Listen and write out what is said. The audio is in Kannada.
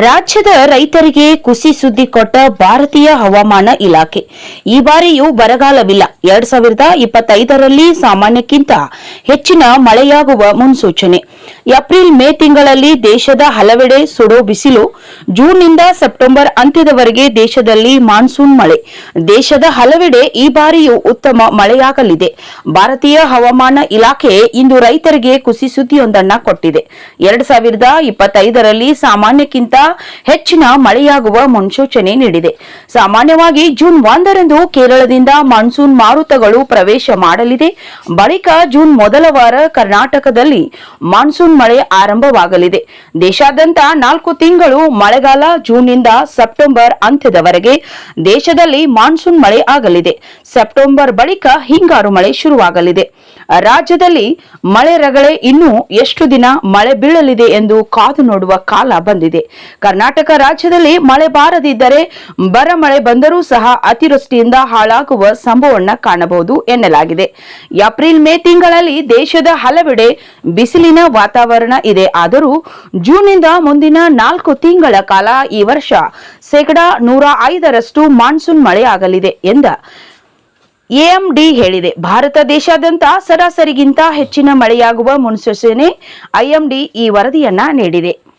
ರಾಜ್ಯದ ರೈತರಿಗೆ ಕುಸಿ ಸುದ್ದಿ ಕೊಟ್ಟ ಭಾರತೀಯ ಹವಾಮಾನ ಇಲಾಖೆ. ಈ ಬಾರಿಯೂ ಬರಗಾಲವಿಲ್ಲ. ಎರಡ್ ಸಾವಿರದ ಇಪ್ಪತ್ತೈದರಲ್ಲಿ ಸಾಮಾನ್ಯಕ್ಕಿಂತ ಹೆಚ್ಚಿನ ಮಳೆಯಾಗುವ ಮುನ್ಸೂಚನೆ. ಏಪ್ರಿಲ್ ಮೇ ತಿಂಗಳಲ್ಲಿ ದೇಶದ ಹಲವೆಡೆ ಸುಡೋ ಬಿಸಿಲು, ಜೂನ್ನಿಂದ ಸೆಪ್ಟೆಂಬರ್ ಅಂತ್ಯದವರೆಗೆ ದೇಶದಲ್ಲಿ ಮಾನ್ಸೂನ್ ಮಳೆ. ದೇಶದ ಹಲವೆಡೆ ಈ ಬಾರಿಯೂ ಉತ್ತಮ ಮಳೆಯಾಗಲಿದೆ. ಭಾರತೀಯ ಹವಾಮಾನ ಇಲಾಖೆ ಇಂದು ರೈತರಿಗೆ ಕುಸಿ ಸುದ್ದಿಯೊಂದನ್ನ ಕೊಟ್ಟಿದೆ. ಎರಡ್ ಸಾವಿರದ ಇಪ್ಪತ್ತೈದರಲ್ಲಿ ಸಾಮಾನ್ಯಕ್ಕಿಂತ ಹೆಚ್ಚಿನ ಮಳೆಯಾಗುವ ಮುನ್ಸೂಚನೆ ನೀಡಿದೆ. ಸಾಮಾನ್ಯವಾಗಿ ಜೂನ್ ಒಂದರಂದು ಕೇರಳದಿಂದ ಮಾನ್ಸೂನ್ ಮಾರುತಗಳು ಪ್ರವೇಶ ಮಾಡಲಿದೆ. ಬಳಿಕ ಜೂನ್ ಮೊದಲ ವಾರ ಕರ್ನಾಟಕದಲ್ಲಿ ಮಾನ್ಸೂನ್ ಮಳೆ ಆರಂಭವಾಗಲಿದೆ. ದೇಶಾದ್ಯಂತ ನಾಲ್ಕು ತಿಂಗಳು ಮಳೆಗಾಲ ಜೂನ್ನಿಂದ ಸೆಪ್ಟೆಂಬರ್ ಅಂತ್ಯದವರೆಗೆ ದೇಶದಲ್ಲಿ ಮಾನ್ಸೂನ್ ಮಳೆ ಆಗಲಿದೆ. ಸೆಪ್ಟೆಂಬರ್ ಬಳಿಕ ಹಿಂಗಾರು ಮಳೆ ಶುರುವಾಗಲಿದೆ. ರಾಜ್ಯದಲ್ಲಿ ಮಳೆ ರಗಳೆ ಇನ್ನೂ ಎಷ್ಟು ದಿನ ಮಳೆ ಬೀಳಲಿದೆ ಎಂದು ಕಾದು ನೋಡುವ ಕಾಲ ಬಂದಿದೆ. ಕರ್ನಾಟಕ ರಾಜ್ಯದಲ್ಲಿ ಮಳೆ ಬಾರದಿದ್ದರೆ ಬರ ಮಳೆ ಬಂದರೂ ಸಹ ಅತಿವೃಷ್ಟಿಯಿಂದ ಹಾಳಾಗುವ ಸಂಭವವನ್ನ ಕಾಣಬಹುದು ಎನ್ನಲಾಗಿದೆ. ಏಪ್ರಿಲ್ ಮೇ ತಿಂಗಳಲ್ಲಿ ದೇಶದ ಹಲವೆಡೆ ಬಿಸಿಲಿನ ವಾತಾವರಣ ಇದೆ. ಆದರೂ ಜೂನ್ನಿಂದ ಮುಂದಿನ ನಾಲ್ಕು ತಿಂಗಳ ಕಾಲ ಈ ವರ್ಷ ಶೇಕಡಾ ನೂರ ಐದರಷ್ಟು ಮಾನ್ಸೂನ್ ಮಳೆಯಾಗಲಿದೆ ಎಂದ ಎಎಂಡಿ ಹೇಳಿದೆ. ಭಾರತ ದೇಶಾದ್ಯಂತ ಸರಾಸರಿಗಿಂತ ಹೆಚ್ಚಿನ ಮಳೆಯಾಗುವ ಮುನ್ಸೂಚನೆ ಐಎಂಡಿ ಈ ವರದಿಯನ್ನ ನೀಡಿದೆ.